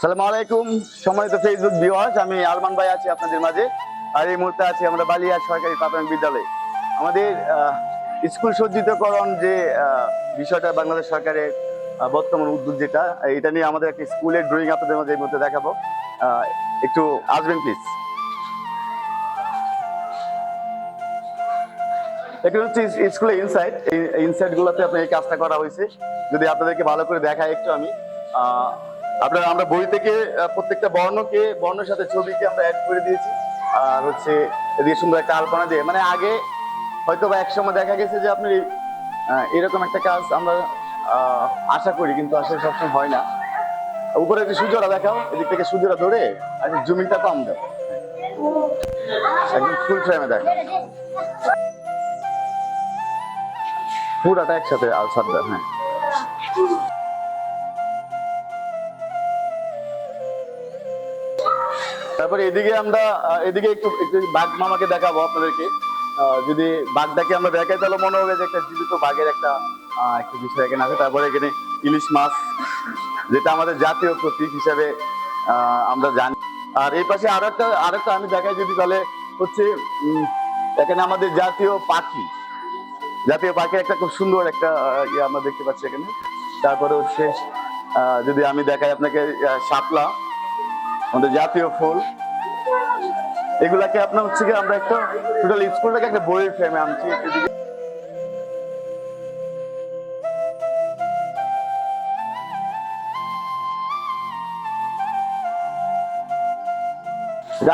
সালাম আলাইকুম সম্মানিত ফেসবুক ভিউয়ার্স আমি আলমান ভাই আছি আপনাদের মাঝে। আর এই মুহূর্তে আছি আমরা বালিয়া সরকারি প্রাথমিক বিদ্যালয়ে। আমাদের স্কুল সজ্জিতকরণ যে বিষয়টা বাংলাদেশ সরকারের বর্তমান উদ্যোগ যেটা, এটা নিয়ে আমাদের একটা স্কুলের ড্রয়িং আপনাদের মাঝে এই মুহূর্তে দেখাবো। একটু আসবেন প্লিজ এখানে হচ্ছে স্কুলের ইনসাইট এই ইনসাইড গুলোতে আপনার এই কাজটা করা হয়েছে। যদি আপনাদেরকে ভালো করে দেখাই একটু আমি। আপনারা, আমরা বই থেকে প্রত্যেকটা বর্ণকে, বর্ণের সাথে ছবিকে আমরা অ্যাড করে দিয়েছি। আর হচ্ছে, এদিকে সুন্দর একটা আলপনা দিয়ে। মানে আগে হয়তো বা একসময় দেখা গেছে যে আপনি এরকম একটা কাজ আমরা আশা করি, কিন্তু আসলে সবসময় হয় না। উপরে একটু সূর্যটা দেখাও, এদিক থেকে সূর্যটা ধরে, আর জুমিংটা কম দাও একদম ফুল ফ্রেমে দেখো। পুরাটা একসাথে আলসার দেয় হ্যাঁ। তারপরে এদিকে আমরা এদিকে একটু একটু বাঘ মামাকে দেখাবো আপনাদেরকে। যদি বাঘটাকে আমরা দেখাই, তাহলে মনে হবে যে একটা জীবিত বাঘের একটা একটা বিষয় এখানে আছে। তারপরে এখানে ইলিশ মাছ, যেটা আমাদের জাতীয় প্রতীক হিসাবে আমরা জানি। আর এই পাশে আরও একটা আর একটা আমি দেখাই যদি, তাহলে হচ্ছে এখানে আমাদের জাতীয় পাখি। জাতীয় পাখির একটা খুব সুন্দর একটা ইয়ে আমরা দেখতে পাচ্ছি এখানে। তারপরে হচ্ছে যদি আমি দেখাই আপনাকে শাপলা। আমাদের জাতীয় ফুল। এগুলাকে আপনার হচ্ছে কি আমরা একটা টোটাল স্কুলটাকে একটা বইয়ের ফ্রেমে আনছি।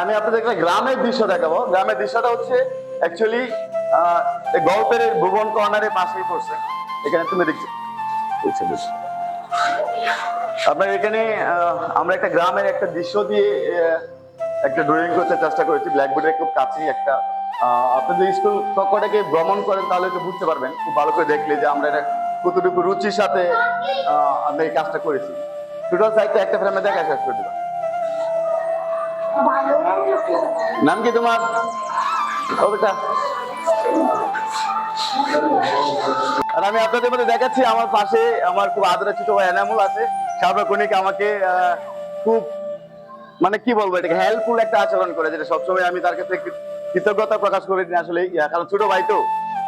আমি আপনাদের একটা গ্রামের দৃশ্য দেখাবো। গ্রামের দৃশ্যটা হচ্ছে অ্যাকচুয়ালি গল্পের ভুবন কর্নারের পাশেই পড়ছে। এখানে তুমি দেখছ। আপনার এখানে আমরা একটা গ্রামের একটা দৃশ্য দিয়ে একটা ড্রয়িং করতে চেষ্টা করেছি। ব্ল্যাকবোর্ডের খুব কাছেই একটা আপনি যদি স্কুল কক্ষটাকে ভ্রমণ করেন, তাহলে তো বুঝতে পারবেন। খুব ভালো করে দেখলে যে আমরা এটা কতটুকু রুচির সাথে আমরা এই কাজটা করেছি। টোটাল সাইডটা একটা ফ্রেমে দেখা শেষ করে দিলাম। নাম কি তোমার? ও আর আমি আপনাদের মধ্যে দেখাচ্ছি আমার পাশে আমার খুব আদরের ছোট ভাই এনামুল আছে। সার্বক্ষণিক আমাকে খুব মানে কি বলব এটাকে হেল্পফুল একটা আচরণ করে যেটা সবসময় আমি তার কাছে কৃতজ্ঞতা প্রকাশ করি আসলে ইয়া, কারণ ছোট ভাই তো।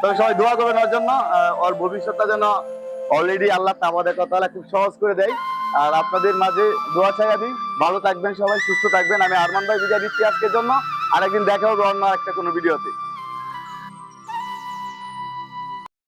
তবে সবাই দোয়া করবেন ওর জন্য। ওর ভবিষ্যৎটা যেন অলরেডি আল্লাহ আমাদের কথা খুব সহজ করে দেয়। আর আপনাদের মাঝে দোয়া চাইয়া দিই ভালো থাকবেন সবাই সুস্থ থাকবেন। আমি আরমান ভাই বিদায় দিচ্ছি আজকের জন্য। আরেকদিন দেখা হবে অন্য একটা কোনো ভিডিওতে।